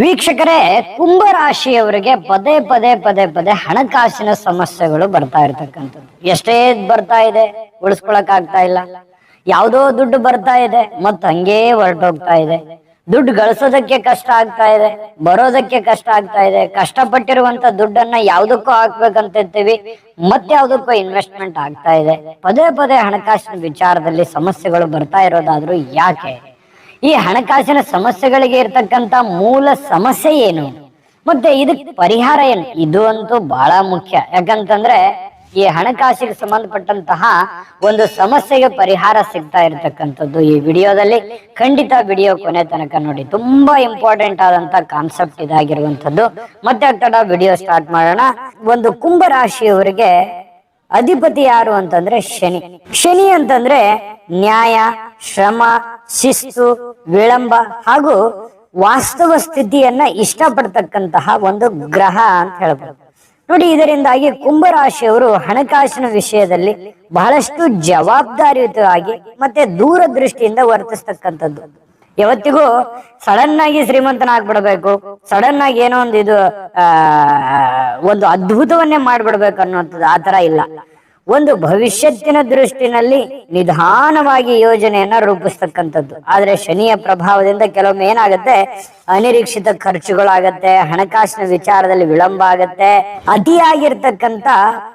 ವೀಕ್ಷಕರೇ, ಕುಂಭರಾಶಿಯವರಿಗೆ ಪದೇ ಪದೇ ಪದೇ ಪದೇ ಹಣಕಾಸಿನ ಸಮಸ್ಯೆಗಳು ಬರ್ತಾ ಇರ್ತಕ್ಕಂಥದ್ದು. ಎಷ್ಟೇ ಬರ್ತಾ ಇದೆ, ಉಳಿಸ್ಕೊಳಕ್ ಆಗ್ತಾ ಇಲ್ಲ. ಯಾವುದೋ ದುಡ್ಡು ಬರ್ತಾ ಇದೆ ಮತ್ ಹಂಗೇ ಹೊರಟೋಗ್ತಾ ಇದೆ. ದುಡ್ಡು ಗಳಿಸೋದಕ್ಕೆ ಕಷ್ಟ ಆಗ್ತಾ ಇದೆ, ಬರೋದಕ್ಕೆ ಕಷ್ಟ ಆಗ್ತಾ ಇದೆ. ಕಷ್ಟಪಟ್ಟಿರುವಂತ ದುಡ್ಡನ್ನ ಯಾವ್ದಕ್ಕೂ ಹಾಕ್ಬೇಕಂತ ಇರ್ತೀವಿ ಮತ್ತೆ ಯಾವ್ದಕ್ಕೂ ಇನ್ವೆಸ್ಟ್ಮೆಂಟ್ ಆಗ್ತಾ ಇದೆ. ಪದೇ ಪದೇ ಹಣಕಾಸಿನ ವಿಚಾರದಲ್ಲಿ ಸಮಸ್ಯೆಗಳು ಬರ್ತಾ ಇರೋದಾದ್ರೂ ಯಾಕೆ? ಈ ಹಣಕಾಸಿನ ಸಮಸ್ಯೆಗಳಿಗೆ ಇರ್ತಕ್ಕಂತ ಮೂಲ ಸಮಸ್ಯೆ ಏನು? ಮತ್ತೆ ಇದಕ್ ಪರಿಹಾರ ಏನು? ಇದು ಅಂತೂ ಬಹಳ ಮುಖ್ಯ. ಯಾಕಂತಂದ್ರೆ ಈ ಹಣಕಾಸಿಗೆ ಸಂಬಂಧಪಟ್ಟಂತಹ ಒಂದು ಸಮಸ್ಯೆಗೆ ಪರಿಹಾರ ಸಿಗ್ತಾ ಇರತಕ್ಕಂಥದ್ದು ಈ ವಿಡಿಯೋದಲ್ಲಿ. ಖಂಡಿತ ವಿಡಿಯೋ ಕೊನೆ ತನಕ ನೋಡಿ. ತುಂಬಾ ಇಂಪಾರ್ಟೆಂಟ್ ಆದಂತ ಕಾನ್ಸೆಪ್ಟ್ ಇದಾಗಿರುವಂತದ್ದು ಮತ್ತೆ ತಡ ವಿಡಿಯೋ ಸ್ಟಾರ್ಟ್ ಮಾಡೋಣ. ಒಂದು ಕುಂಭ ರಾಶಿಯವರಿಗೆ ಅಧಿಪತಿ ಯಾರು ಅಂತಂದ್ರೆ ಶನಿ. ಶನಿ ಅಂತಂದ್ರೆ ನ್ಯಾಯ ಶ್ರಮ, ಶಿಸ್ತು, ವಿಳಂಬ ಹಾಗೂ ವಾಸ್ತವ ಸ್ಥಿತಿಯನ್ನ ಇಷ್ಟಪಡ್ತಕ್ಕಂತಹ ಒಂದು ಗ್ರಹ ಅಂತ ಹೇಳ್ಬೋದು. ನೋಡಿ, ಇದರಿಂದಾಗಿ ಕುಂಭರಾಶಿಯವರು ಹಣಕಾಸಿನ ವಿಷಯದಲ್ಲಿ ಬಹಳಷ್ಟು ಜವಾಬ್ದಾರಿಯುತವಾಗಿ ಮತ್ತೆ ದೂರದೃಷ್ಟಿಯಿಂದ ವರ್ತಿಸ್ತಕ್ಕಂಥದ್ದು. ಯಾವತ್ತಿಗೂ ಸಡನ್ ಆಗಿ ಶ್ರೀಮಂತನಾಗ್ಬಿಡ್ಬೇಕು ಸಡನ್ ಆಗಿ ಏನೋ ಒಂದು ಇದು, ಆ, ಒಂದು ಅದ್ಭುತವನ್ನೇ ಮಾಡ್ಬಿಡ್ಬೇಕು ಅನ್ನುವಂಥದ್ದು ಆ ತರ ಇಲ್ಲ. ಒಂದು ಭವಿಷ್ಯತ್ತಿನ ದೃಷ್ಟಿನಲ್ಲಿ ನಿಧಾನವಾಗಿ ಯೋಜನೆಯನ್ನ ರೂಪಿಸ್ತಕ್ಕಂಥದ್ದು. ಆದ್ರೆ ಶನಿಯ ಪ್ರಭಾವದಿಂದ ಕೆಲವೊಮ್ಮೆ ಏನಾಗುತ್ತೆ? ಅನಿರೀಕ್ಷಿತ ಖರ್ಚುಗಳಾಗತ್ತೆ, ಹಣಕಾಸಿನ ವಿಚಾರದಲ್ಲಿ ವಿಳಂಬ ಆಗತ್ತೆ, ಅತಿಯಾಗಿರ್ತಕ್ಕಂಥ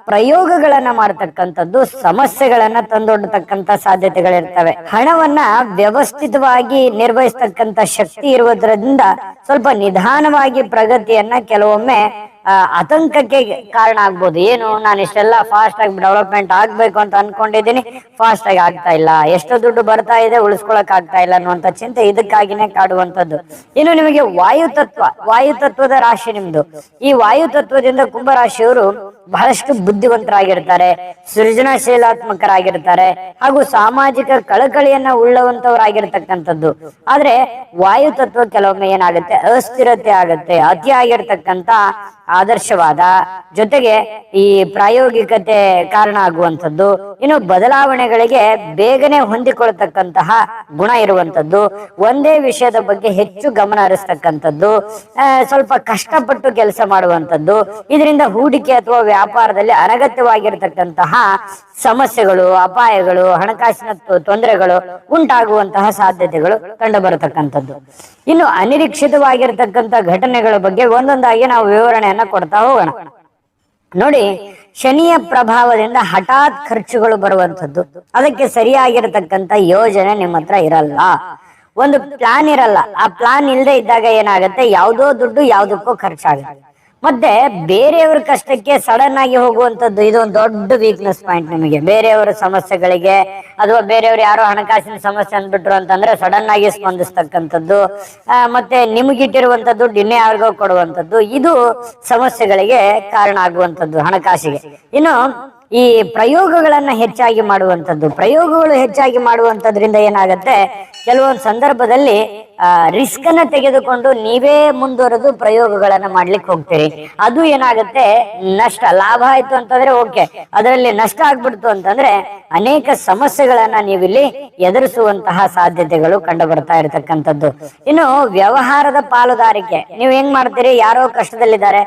ಪ್ರಯೋಗಗಳನ್ನ ಮಾಡ್ತಕ್ಕಂಥದ್ದು, ಸಮಸ್ಯೆಗಳನ್ನ ತಂದೊಡ್ಡತಕ್ಕಂತ ಸಾಧ್ಯತೆಗಳಿರ್ತವೆ. ಹಣವನ್ನ ವ್ಯವಸ್ಥಿತವಾಗಿ ನಿರ್ವಹಿಸ್ತಕ್ಕಂಥ ಶಕ್ತಿ ಇರುವುದರಿಂದ ಸ್ವಲ್ಪ ನಿಧಾನವಾಗಿ ಪ್ರಗತಿಯನ್ನ ಕೆಲವೊಮ್ಮೆ ಆತಂಕಕ್ಕೆ ಕಾರಣ ಆಗ್ಬೋದು. ಏನು, ನಾನು ಇಷ್ಟೆಲ್ಲ ಫಾಸ್ಟ್ ಆಗಿ ಡೆವಲಪ್ಮೆಂಟ್ ಆಗ್ಬೇಕು ಅಂತ ಅನ್ಕೊಂಡಿದ್ದೀನಿ. ಫಾಸ್ಟ್ ಆಗಿ ಆಗ್ತಾ ಇಲ್ಲ. ಎಷ್ಟು ದುಡ್ಡು ಬರ್ತಾ ಇದೆ, ಉಳಿಸ್ಕೊಳಕ್ ಆಗ್ತಾ ಇಲ್ಲ ಅನ್ನುವಂತ ಚಿಂತೆ ಇದಕ್ಕಾಗಿನೇ ಕಾಡುವಂತದ್ದು ಇನ್ನು ನಿಮಗೆ ವಾಯು ತತ್ವ, ವಾಯು ತತ್ವದ ರಾಶಿ ನಿಮ್ದು. ಈ ವಾಯು ತತ್ವದಿಂದ ಕುಂಭರಾಶಿಯವರು ಬಹಳಷ್ಟು ಬುದ್ಧಿವಂತರಾಗಿರ್ತಾರೆ, ಸೃಜನಶೀಲಾತ್ಮಕರಾಗಿರ್ತಾರೆ ಹಾಗೂ ಸಾಮಾಜಿಕ ಕಳಕಳಿಯನ್ನ ಉಳ್ಳವಂತವರಾಗಿರ್ತಕ್ಕಂಥದ್ದು. ಆದ್ರೆ ವಾಯು ತತ್ವ ಕೆಲವೊಮ್ಮೆ ಏನಾಗುತ್ತೆ? ಅಸ್ಥಿರತೆ ಆಗುತ್ತೆ. ಅತಿಯಾಗಿರ್ತಕ್ಕಂತ ಆದರ್ಶವಾದ, ಜೊತೆಗೆ ಈ ಪ್ರಾಯೋಗಿಕತೆ ಕಾರಣ ಆಗುವಂಥದ್ದು. ಇನ್ನು ಬದಲಾವಣೆಗಳಿಗೆ ಬೇಗನೆ ಹೊಂದಿಕೊಳ್ತಕ್ಕಂತಹ ಗುಣ ಇರುವಂತದ್ದು ಒಂದೇ ವಿಷಯದ ಬಗ್ಗೆ ಹೆಚ್ಚು ಗಮನ ಹರಿಸ್ತಕ್ಕಂಥದ್ದು. ಸ್ವಲ್ಪ ಕಷ್ಟಪಟ್ಟು ಕೆಲಸ ಮಾಡುವಂಥದ್ದು. ಇದರಿಂದ ಹೂಡಿಕೆ ಅಥವಾ ವ್ಯಾಪಾರದಲ್ಲಿ ಅನಗತ್ಯವಾಗಿರ್ತಕ್ಕಂತಹ ಸಮಸ್ಯೆಗಳು, ಅಪಾಯಗಳು, ಹಣಕಾಸಿನ ತೊಂದರೆಗಳು ಉಂಟಾಗುವಂತಹ ಸಾಧ್ಯತೆಗಳು ಕಂಡು ಬರತಕ್ಕಂಥದ್ದು ಇನ್ನು ಅನಿರೀಕ್ಷಿತವಾಗಿರ್ತಕ್ಕಂಥ ಘಟನೆಗಳ ಬಗ್ಗೆ ಒಂದೊಂದಾಗಿ ನಾವು ವಿವರಣೆಯನ್ನ ಕೊಡ್ತಾ ಹೋಗೋಣ. ನೋಡಿ, ಶನಿಯ ಪ್ರಭಾವದಿಂದ ಹಠಾತ್ ಖರ್ಚುಗಳು ಬರುವಂತದ್ದು ಅದಕ್ಕೆ ಸರಿಯಾಗಿರತಕ್ಕಂತ ಯೋಜನೆ ನಿಮ್ಮ ಹತ್ರ ಇರಲ್ಲ. ಒಂದು ಪ್ಲಾನ್ ಇರಲ್ಲ. ಆ ಪ್ಲಾನ್ ಇಲ್ಲದೆ ಇದ್ದಾಗ ಏನಾಗುತ್ತೆ? ಯಾವುದೋ ದುಡ್ಡು ಯಾವುದಕ್ಕೋ ಖರ್ಚಾಗುತ್ತೆ ಮತ್ತೆ ಬೇರೆಯವ್ರ ಕಷ್ಟಕ್ಕೆ ಸಡನ್ ಆಗಿ ಹೋಗುವಂತದ್ದು ಇದು ಒಂದು ದೊಡ್ಡ ವೀಕ್ನೆಸ್ ಪಾಯಿಂಟ್ ನಿಮಗೆ. ಬೇರೆಯವರ ಸಮಸ್ಯೆಗಳಿಗೆ ಅಥವಾ ಬೇರೆಯವ್ರು ಯಾರೋ ಹಣಕಾಸಿನ ಸಮಸ್ಯೆ ಅಂದ್ಬಿಟ್ರು ಅಂತಂದ್ರೆ ಸಡನ್ ಆಗಿ ಸ್ಪಂದಿಸ್ತಕ್ಕಂಥದ್ದು ಮತ್ತೆ ನಿಮಗಿಟ್ಟಿರುವಂತ ದುಡ್ಡು ಇನ್ನೇ ಯಾರಿಗೋ ಕೊಡುವಂತದ್ದು ಇದು ಸಮಸ್ಯೆಗಳಿಗೆ ಕಾರಣ ಆಗುವಂತದ್ದು ಹಣಕಾಸಿಗೆ. ಇನ್ನು ಈ ಪ್ರಯೋಗಗಳನ್ನ ಹೆಚ್ಚಾಗಿ ಮಾಡುವಂತದ್ದು ಪ್ರಯೋಗಗಳು ಹೆಚ್ಚಾಗಿ ಮಾಡುವಂಥದ್ರಿಂದ ಏನಾಗುತ್ತೆ? ಕೆಲವೊಂದು ಸಂದರ್ಭದಲ್ಲಿ ರಿಸ್ಕ್ ಅನ್ನ ತೆಗೆದುಕೊಂಡು ನೀವೇ ಮುಂದುವರೆದು ಪ್ರಯೋಗಗಳನ್ನ ಮಾಡ್ಲಿಕ್ಕೆ ಹೋಗ್ತೀರಿ. ಅದು ಏನಾಗುತ್ತೆ? ನಷ್ಟ, ಲಾಭ ಆಯ್ತು ಅಂತಂದ್ರೆ ಓಕೆ ಅದರಲ್ಲಿ ನಷ್ಟ ಆಗ್ಬಿಡ್ತು ಅಂತಂದ್ರೆ ಅನೇಕ ಸಮಸ್ಯೆಗಳನ್ನ ನೀವಿಲ್ಲಿ ಎದುರಿಸುವಂತಹ ಸಾಧ್ಯತೆಗಳು ಕಂಡು ಬರ್ತಾ ಇರತಕ್ಕಂಥದ್ದು. ಇನ್ನು ವ್ಯವಹಾರದ ಪಾಲುದಾರಿಕೆ. ನೀವು ಹೆಂಗ್ ಮಾಡ್ತೀರಿ? ಯಾರೋ ಕಷ್ಟದಲ್ಲಿದ್ದಾರೆ.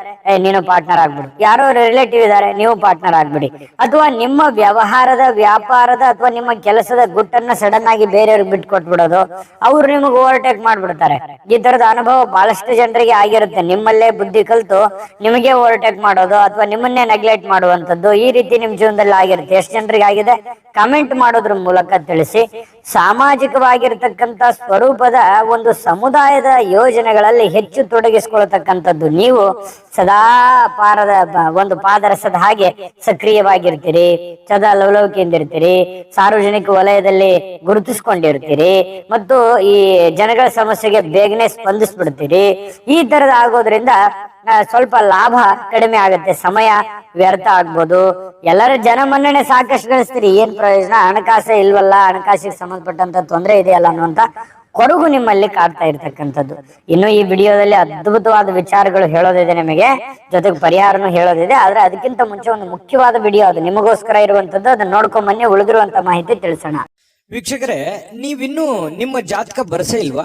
ನೀನು ಪಾರ್ಟ್ನರ್ ಆಗ್ಬಿಡಿ. ಯಾರೋ ರಿಲೇಟಿವ್ ಇದ್ದಾರೆ, ನೀವು ಪಾರ್ಟ್ನರ್ ಆಗ್ಬಿಡಿ. ಅಥವಾ ನಿಮ್ಮ ವ್ಯವಹಾರದ, ವ್ಯಾಪಾರದ ಅಥವಾ ನಿಮ್ಮ ಕೆಲಸದ ಗುಟ್ಟನ್ನ ಸಡನ್ ಆಗಿ ಬೇರೆಯವ್ರಿಗೆ ಬಿಟ್ಕೊಟ್ಬಿಡೋದು. ಅವ್ರು ನಿಮಗೆ ಓವರ್ಟೇಕ್ ಮಾಡ್ಬಿಡ್ತಾರೆ. ಈ ತರದ ಅನುಭವ ಬಹಳಷ್ಟು ಜನರಿಗೆ ಆಗಿರುತ್ತೆ. ನಿಮ್ಮಲ್ಲೇ ಬುದ್ಧಿ ಕಲ್ತು ನಿಮಗೆ ಓವರ್ಟೇಕ್ ಮಾಡೋದು ಅಥವಾ ನಿಮ್ಮನ್ನೇ ನೆಗ್ಲೆಕ್ಟ್ ಮಾಡುವಂತದ್ದು ಈ ರೀತಿ ನಿಮ್ ಜೀವನದಲ್ಲಿ ಆಗಿರುತ್ತೆ. ಎಷ್ಟು ಜನರಿಗೆ ಆಗಿದೆ? ಕಮೆಂಟ್ ಮಾಡೋದ್ರ ಮೂಲಕ ತಿಳಿಸಿ. ಸಾಮಾಜಿಕವಾಗಿರ್ತಕ್ಕಂಥ ಸ್ವರೂಪದ ಒಂದು ಸಮುದಾಯದ ಯೋಜನೆಗಳಲ್ಲಿ ಹೆಚ್ಚು ತೊಡಗಿಸಿಕೊಳ್ತಕ್ಕಂಥದ್ದು ನೀವು ಸದಾ ಪಾರದ ಒಂದು ಪಾದರಸದ ಹಾಗೆ ಸಕ್ರಿಯವಾಗಿರ್ತೀರಿ, ಸದಾ ಲವಲವಿಕೆಯಿಂದಿರ್ತೀರಿ, ಸಾರ್ವಜನಿಕ ವಲಯದಲ್ಲಿ ಗುರುತಿಸ್ಕೊಂಡಿರ್ತೀರಿ, ಮತ್ತು ಈ ಜನಗಳ ಸಮಸ್ಯೆಗೆ ಬೇಗನೆ ಸ್ಪಂದಿಸ್ಬಿಡ್ತೀರಿ. ಈ ತರದ ಆಗೋದ್ರಿಂದ ಸ್ವಲ್ಪ ಲಾಭ ಕಡಿಮೆ ಆಗುತ್ತೆ, ಸಮಯ ವ್ಯರ್ಥ ಆಗ್ಬೋದು. ಎಲ್ಲರ ಜನ ಮನ್ನಣೆ ಸಾಕಷ್ಟು ಗಳಿಸ್ತೀರಿ, ಏನ್ ಪ್ರಯೋಜನ? ಹಣಕಾಸೇ ಇಲ್ವಲ್ಲ, ಹಣಕಾಸಿಗೆ ಸಂಬಂಧಪಟ್ಟಂತ ತೊಂದರೆ ಇದೆಯಲ್ಲ ಅನ್ನುವಂತ ಕೊರಗು ನಿಮ್ಮಲ್ಲಿ ಕಾಡ್ತಾ ಇರ್ತಕ್ಕಂಥದ್ದು. ಇನ್ನು ಈ ವಿಡಿಯೋದಲ್ಲಿ ಅದ್ಭುತವಾದ ವಿಚಾರಗಳು ಹೇಳೋದಿದೆ ನಿಮಗೆ, ಜೊತೆಗೆ ಪರಿಹಾರನು ಹೇಳೋದಿದೆ. ಆದ್ರೆ ಅದಕ್ಕಿಂತ ಮುಂಚೆ ಒಂದು ಮುಖ್ಯವಾದ ವಿಡಿಯೋ ಅದು. ನಿಮಗೋಸ್ಕರ ಇರುವಂತದ್ದು ಅದನ್ನ ನೋಡ್ಕೊಂಡ್ ಬನ್ನಿ ಉಳಿದಿರುವಂತ ಮಾಹಿತಿ ತಿಳಿಸೋಣ. ವೀಕ್ಷಕರೇ, ನೀವಿನ್ನೂ ನಿಮ್ಮ ಜಾತಕ ಬರಸೇ ಇಲ್ವಾ?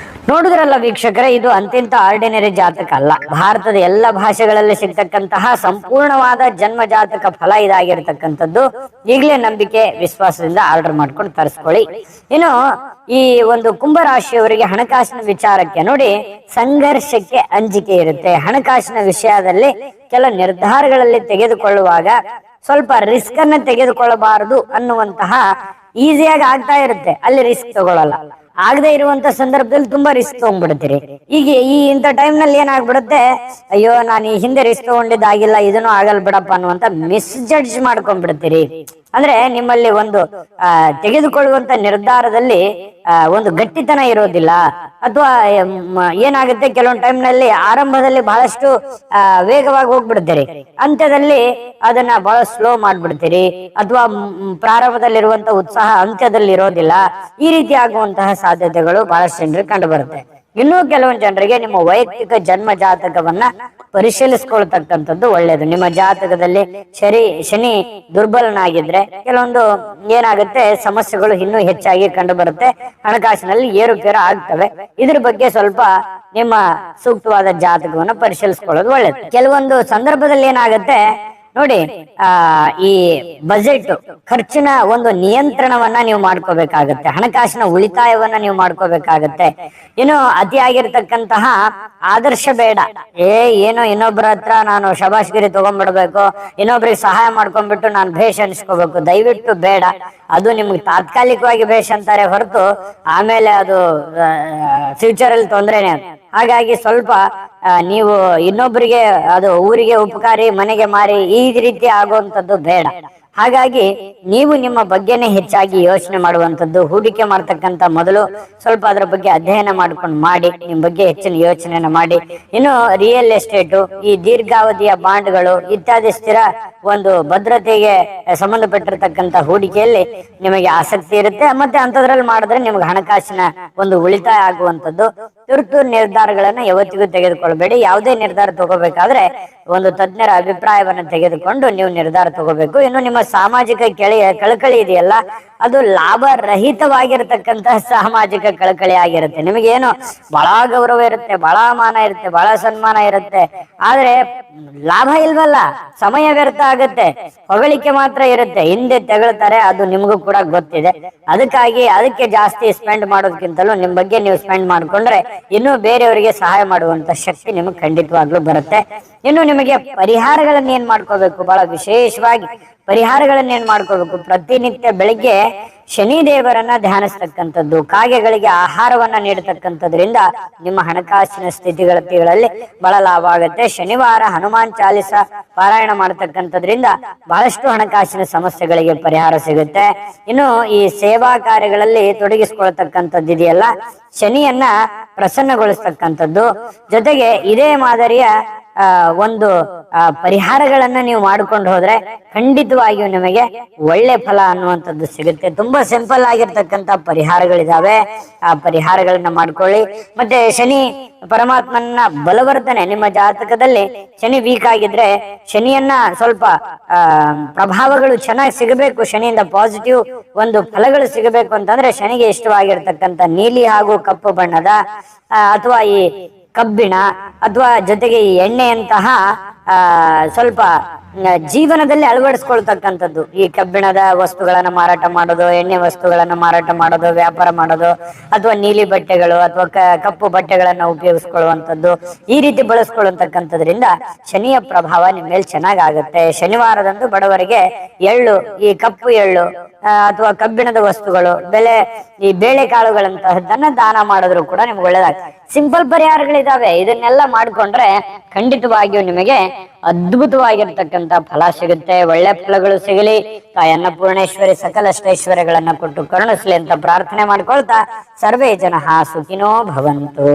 ನೋಡಿದ್ರಲ್ಲ ವೀಕ್ಷಕರೇ, ಇದು ಅಂತಿಂತ ಆರ್ಡಿನರಿ ಜಾತಕ ಅಲ್ಲ. ಭಾರತದ ಎಲ್ಲ ಭಾಷೆಗಳಲ್ಲಿ ಸಿಗ್ತಕ್ಕಂತಹ ಸಂಪೂರ್ಣವಾದ ಜನ್ಮ ಜಾತಕ ಫಲ ಇದಾಗಿರ್ತಕ್ಕಂಥದ್ದು ಈಗಲೇ ನಂಬಿಕೆ, ವಿಶ್ವಾಸದಿಂದ ಆರ್ಡರ್ ಮಾಡ್ಕೊಂಡು ತರಿಸ್ಕೊಳ್ಳಿ. ಇನ್ನು ಈ ಒಂದು ಕುಂಭರಾಶಿಯವರಿಗೆ ಹಣಕಾಸಿನ ವಿಚಾರಕ್ಕೆ ನೋಡಿ, ಸಂಘರ್ಷಕ್ಕೆ ಅಂಜಿಕೆ ಇರುತ್ತೆ. ಹಣಕಾಸಿನ ವಿಷಯದಲ್ಲಿ ಕೆಲ ನಿರ್ಧಾರಗಳಲ್ಲಿ ತೆಗೆದುಕೊಳ್ಳುವಾಗ ಸ್ವಲ್ಪ ರಿಸ್ಕ್ ಅನ್ನ ತೆಗೆದುಕೊಳ್ಳಬಾರದು ಅನ್ನುವಂತಹ ಈಸಿಯಾಗಿ ಆಗ್ತಾ ಇರುತ್ತೆ. ಅಲ್ಲಿ ರಿಸ್ಕ್ ತಗೊಳ್ಳಲ್ಲ. ಆಗದೆ ಇರುವಂತ ಸಂದರ್ಭದಲ್ಲಿ ತುಂಬಾ ರಿಸ್ಕ್ ತಗೊಂಡ್ಬಿಡ್ತೀರಿ. ಈಗ ಈ ಇಂಥ ಟೈಮ್ನಲ್ಲಿ ಏನಾಗ್ಬಿಡುತ್ತೆ? ಅಯ್ಯೋ, ನಾನು ಈ ಹಿಂದೆ ರಿಸ್ಕ್ ತಗೊಂಡಿದ್ದಾಗಿಲ್ಲ, ಇದನ್ನು ಆಗಲ್ ಬಿಡಪ್ಪ ಅನ್ನುವಂತ ಮಿಸ್ ಜಡ್ಜ್ ಮಾಡ್ಕೊಂಡ್ಬಿಡ್ತೀರಿ. ಅಂದ್ರೆ ನಿಮ್ಮಲ್ಲಿ ಒಂದು ಆ, ತೆಗೆದುಕೊಳ್ಳುವಂತ ನಿರ್ಧಾರದಲ್ಲಿ ಒಂದು ಗಟ್ಟಿತನ ಇರೋದಿಲ್ಲ. ಅಥವಾ ಏನಾಗುತ್ತೆ ಕೆಲವೊಂದು ಟೈಮ್ನಲ್ಲಿ ಆರಂಭದಲ್ಲಿ ಬಹಳಷ್ಟು ವೇಗವಾಗಿ ಹೋಗ್ಬಿಡ್ತೀರಿ. ಅಂತ್ಯದಲ್ಲಿ ಅದನ್ನ ಬಹಳ ಸ್ಲೋ ಮಾಡ್ಬಿಡ್ತೀರಿ. ಅಥವಾ ಪ್ರಾರಂಭದಲ್ಲಿರುವಂತ ಉತ್ಸಾಹ ಅಂತ್ಯದಲ್ಲಿ ಇರೋದಿಲ್ಲ ಈ ರೀತಿ ಆಗುವಂತಹ ಸಾಧ್ಯತೆಗಳು ಬಹಳಷ್ಟು ಜನರಿಗೆ ಕಂಡು ಬರುತ್ತೆ. ಇನ್ನೂ ಕೆಲವೊಂದು ಜನರಿಗೆ ನಿಮ್ಮ ವೈಯಕ್ತಿಕ ಜನ್ಮ ಜಾತಕವನ್ನ ಪರಿಶೀಲಿಸ್ಕೊಳ್ತಕ್ಕಂಥದ್ದು ಒಳ್ಳೆಯದು ನಿಮ್ಮ ಜಾತಕದಲ್ಲಿ ಶನಿ ಶನಿ ದುರ್ಬಲನಾಗಿದ್ರೆ ಕೆಲವೊಂದು ಏನಾಗುತ್ತೆ, ಸಮಸ್ಯೆಗಳು ಇನ್ನೂ ಹೆಚ್ಚಾಗಿ ಕಂಡು ಬರುತ್ತೆ ಹಣಕಾಸಿನಲ್ಲಿ ಏರುಪೇರು ಆಗ್ತವೆ. ಇದ್ರ ಬಗ್ಗೆ ಸ್ವಲ್ಪ ನಿಮ್ಮ ಸೂಕ್ತವಾದ ಜಾತಕವನ್ನು ಪರಿಶೀಲಿಸ್ಕೊಳ್ಳೋದು ಒಳ್ಳೆಯದು ಕೆಲವೊಂದು ಸಂದರ್ಭದಲ್ಲಿ ಏನಾಗುತ್ತೆ ನೋಡಿ ಆ ಈ ಬಜೆಟ್ ಖರ್ಚಿನ ಒಂದು ನಿಯಂತ್ರಣವನ್ನ ನೀವು ಮಾಡ್ಕೋಬೇಕಾಗತ್ತೆ ಹಣಕಾಸಿನ ಉಳಿತಾಯವನ್ನ ನೀವು ಮಾಡ್ಕೋಬೇಕಾಗತ್ತೆ. ಇನ್ನು ಅತಿಯಾಗಿರ್ತಕ್ಕಂತಹ ಆದರ್ಶ ಬೇಡ. ಏ ಏನೋ ಇನ್ನೊಬ್ಬರ ಹತ್ರ ನಾನು ಶಬಾಷ್ಗಿರಿ ತಗೊಂಡ್ಬಿಡ್ಬೇಕು ಇನ್ನೊಬ್ರಿಗೆ ಸಹಾಯ ಮಾಡ್ಕೊಂಡ್ಬಿಟ್ಟು ನಾನು ಭೇಷ್ ಅನ್ಸ್ಕೋಬೇಕು ದಯವಿಟ್ಟು ಬೇಡ. ಅದು ನಿಮ್ಗೆ ತಾತ್ಕಾಲಿಕವಾಗಿ ಭೇಷ್ ಅಂತಾರೆ ಹೊರತು ಆಮೇಲೆ ಅದು ಫ್ಯೂಚರ್ ಅಲ್ಲಿ ತೊಂದ್ರೆನೆ ಹಾಗಾಗಿ ಸ್ವಲ್ಪ ನೀವು ಇನ್ನೊಬ್ಬರಿಗೆ ಅದು ಊರಿಗೆ ಉಪಕಾರಿ ಮನೆಗೆ ಮಾರಿ ಈ ರೀತಿ ಆಗುವಂತದ್ದು ಬೇಡ. ಹಾಗಾಗಿ ನೀವು ನಿಮ್ಮ ಬಗ್ಗೆನೇ ಹೆಚ್ಚಾಗಿ ಯೋಚನೆ ಮಾಡುವಂತದ್ದು ಹೂಡಿಕೆ ಮಾಡ್ತಕ್ಕಂಥ ಮೊದಲು ಸ್ವಲ್ಪ ಅದರ ಬಗ್ಗೆ ಅಧ್ಯಯನ ಮಾಡ್ಕೊಂಡು ಮಾಡಿ, ನಿಮ್ಮ ಬಗ್ಗೆ ಹೆಚ್ಚಿನ ಯೋಚನೆಯನ್ನು ಮಾಡಿ. ಇನ್ನು ರಿಯಲ್ ಎಸ್ಟೇಟು ಈ ದೀರ್ಘಾವಧಿಯ ಬಾಂಡ್ಗಳು ಇತ್ಯಾದಿ ಸ್ಥಿರ ಒಂದು ಭದ್ರತೆಗೆ ಸಂಬಂಧಪಟ್ಟಿರ್ತಕ್ಕಂಥ ಹೂಡಿಕೆಯಲ್ಲಿ ನಿಮಗೆ ಆಸಕ್ತಿ ಇರುತ್ತೆ. ಮತ್ತೆ ಅಂತದ್ರಲ್ಲಿ ಮಾಡಿದ್ರೆ ನಿಮ್ಗೆ ಹಣಕಾಸಿನ ಒಂದು ಉಳಿತಾಯ ಆಗುವಂತದ್ದು ತುರ್ತು ನಿರ್ಧಾರಗಳನ್ನ ಯಾವತ್ತಿಗೂ ತೆಗೆದುಕೊಳ್ಬೇಡಿ. ಯಾವುದೇ ನಿರ್ಧಾರ ತಗೋಬೇಕಾದ್ರೆ ಒಂದು ತಜ್ಞರ ಅಭಿಪ್ರಾಯವನ್ನು ತೆಗೆದುಕೊಂಡು ನೀವು ನಿರ್ಧಾರ ತಗೋಬೇಕು. ಇನ್ನು ನಿಮ್ಮ ಸಾಮಾಜಿಕ ಕೆಳೆಯ ಕಳಕಳಿ ಇದೆಯಲ್ಲ ಅದು ಲಾಭ ರಹಿತವಾಗಿರತಕ್ಕಂತಹ ಸಾಮಾಜಿಕ ಕಳಕಳಿ ಆಗಿರುತ್ತೆ. ನಿಮಗೇನು ಬಹಳ ಗೌರವ ಇರುತ್ತೆ, ಬಹಳ ಮಾನ ಇರುತ್ತೆ, ಬಹಳ ಸನ್ಮಾನ ಇರುತ್ತೆ. ಆದ್ರೆ ಲಾಭ ಇಲ್ವಲ್ಲ? ಸಮಯ ವ್ಯರ್ಥ ಆಗುತ್ತೆ. ಹೊಗಳಿಕೆ ಮಾತ್ರ ಇರುತ್ತೆ. ಹಿಂದೆ ತೆಗಳ್ತಾರೆ, ಅದು ನಿಮಗೂ ಕೂಡ ಗೊತ್ತಿದೆ. ಅದಕ್ಕಾಗಿ ಅದಕ್ಕೆ ಜಾಸ್ತಿ ಸ್ಪೆಂಡ್ ಮಾಡೋದಕ್ಕಿಂತಲೂ ನಿಮ್ ಬಗ್ಗೆ ನೀವು ಸ್ಪೆಂಡ್ ಮಾಡ್ಕೊಂಡ್ರೆ ಇನ್ನೂ ಬೇರೆಯವರಿಗೆ ಸಹಾಯ ಮಾಡುವಂತ ಶಕ್ತಿ ನಿಮಗೆ ಖಂಡಿತವಾಗ್ಲೂ ಬರುತ್ತೆ. ಇನ್ನು ನಿಮಗೆ ಪರಿಹಾರಗಳನ್ನ ಏನ್ ಮಾಡ್ಕೋಬೇಕು? ಬಹಳ ವಿಶೇಷವಾಗಿ ಪರಿಹಾರಗಳನ್ನ ಏನ್ ಮಾಡ್ಕೋಬೇಕು? ಪ್ರತಿನಿತ್ಯ ಬೆಳಿಗ್ಗೆ ಶನಿ ದೇವರನ್ನ ಧ್ಯಾನಿಸ್ತಕ್ಕಂಥದ್ದು, ಕಾಗೆಗಳಿಗೆ ಆಹಾರವನ್ನ ನೀಡತಕ್ಕಂಥದ್ರಿಂದ ನಿಮ್ಮ ಹಣಕಾಸಿನ ಸ್ಥಿತಿಗಳಲ್ಲಿ ಬಹಳ ಲಾಭ ಆಗುತ್ತೆ. ಶನಿವಾರ ಹನುಮಾನ್ ಚಾಲಿಸ ಪಾರಾಯಣ ಮಾಡತಕ್ಕಂಥದ್ರಿಂದ ಬಹಳಷ್ಟು ಹಣಕಾಸಿನ ಸಮಸ್ಯೆಗಳಿಗೆ ಪರಿಹಾರ ಸಿಗುತ್ತೆ. ಇನ್ನು ಈ ಸೇವಾ ಕಾರ್ಯಗಳಲ್ಲಿ ತೊಡಗಿಸ್ಕೊಳ್ತಕ್ಕಂಥದ್ದು ಇದೆಯಲ್ಲ, ಶನಿಯನ್ನ ಪ್ರಸನ್ನಗೊಳಿಸ್ತಕ್ಕಂಥದ್ದು. ಜೊತೆಗೆ ಇದೇ ಮಾದರಿಯ ಒಂದು ಆ, ಪರಿಹಾರಗಳನ್ನ ನೀವು ಮಾಡ್ಕೊಂಡು ಹೋದ್ರೆ ಖಂಡಿತವಾಗಿಯೂ ನಿಮಗೆ ಒಳ್ಳೆ ಫಲ ಅನ್ನುವಂಥದ್ದು ಸಿಗುತ್ತೆ. ತುಂಬಾ ಸಿಂಪಲ್ ಆಗಿರ್ತಕ್ಕಂತ ಪರಿಹಾರಗಳಿದಾವೆ. ಆ ಪರಿಹಾರಗಳನ್ನ ಮಾಡ್ಕೊಳ್ಳಿ. ಮತ್ತೆ ಶನಿ ಪರಮಾತ್ಮನ ಬಲವರ್ಧನೆ ನಿಮ್ಮ ಜಾತಕದಲ್ಲಿ ಶನಿ ವೀಕ್ ಆಗಿದ್ರೆ ಶನಿಯನ್ನ ಸ್ವಲ್ಪ ಆ ಪ್ರಭಾವಗಳು ಚೆನ್ನಾಗಿ ಸಿಗಬೇಕು. ಶನಿಯಿಂದ ಪಾಸಿಟಿವ್ ಒಂದು ಫಲಗಳು ಸಿಗಬೇಕು ಅಂತಂದ್ರೆ ಶನಿಗೆ ಇಷ್ಟವಾಗಿರ್ತಕ್ಕಂತ ನೀಲಿ ಹಾಗೂ ಕಪ್ಪು ಬಣ್ಣದ ಅಥವಾ ಈ ಕಬ್ಬಿಣ ಅಥವಾ ಜೊತೆಗೆ ಈ ಎಣ್ಣೆಯಂತಹ ಸ್ವಲ್ಪ ಜೀವನದಲ್ಲಿ ಅಳವಡಿಸ್ಕೊಳ್ತಕ್ಕಂಥದ್ದು. ಈ ಕಬ್ಬಿಣದ ವಸ್ತುಗಳನ್ನ ಮಾರಾಟ ಮಾಡೋದು, ಎಣ್ಣೆ ವಸ್ತುಗಳನ್ನ ಮಾರಾಟ ಮಾಡೋದು, ವ್ಯಾಪಾರ ಮಾಡೋದು, ಅಥವಾ ನೀಲಿ ಬಟ್ಟೆಗಳು, ಅಥವಾ ಕಪ್ಪು ಬಟ್ಟೆಗಳನ್ನ ಉಪಯೋಗಿಸ್ಕೊಳ್ಳುವಂಥದ್ದು, ಈ ರೀತಿ ಬಳಸ್ಕೊಳ್ಳುವಂತಕ್ಕಂಥದ್ರಿಂದ ಶನಿಯ ಪ್ರಭಾವ ನಿಮ್ಮ ಮೇಲೆ ಚೆನ್ನಾಗಾಗುತ್ತೆ ಶನಿವಾರದಂದು ಬಡವರಿಗೆ ಎಳ್ಳು, ಈ ಕಪ್ಪು ಎಳ್ಳು ಅಥವಾ ಕಬ್ಬಿಣದ ವಸ್ತುಗಳು, ಬೆಲೆ, ಈ ಬೇಳೆ ಕಾಳುಗಳಂತಹದ್ದನ್ನ ದಾನ ಮಾಡಿದ್ರು ಕೂಡ ನಿಮ್ಗೆ ಒಳ್ಳೇದಾಗ್ತದೆ. ಸಿಂಪಲ್ ಪರಿಹಾರಗಳಿದಾವೆ. ಇದನ್ನೆಲ್ಲ ಮಾಡ್ಕೊಂಡ್ರೆ ಖಂಡಿತವಾಗಿಯೂ ನಿಮಗೆ ಅದ್ಭುತವಾಗಿರ್ತಕ್ಕಂಥ ಫಲ ಸಿಗುತ್ತೆ. ಒಳ್ಳೆ ಫಲಗಳು ಸಿಗಲಿ. ತಾಯಿ ಅನ್ನಪೂರ್ಣೇಶ್ವರಿ ಸಕಲ ಕೊಟ್ಟು ಕರುಣಿಸ್ಲಿ ಅಂತ ಪ್ರಾರ್ಥನೆ ಮಾಡ್ಕೊಳ್ತಾ ಸರ್ವೇ ಜನ ಸುಖಿನೋ ಭವಂತು.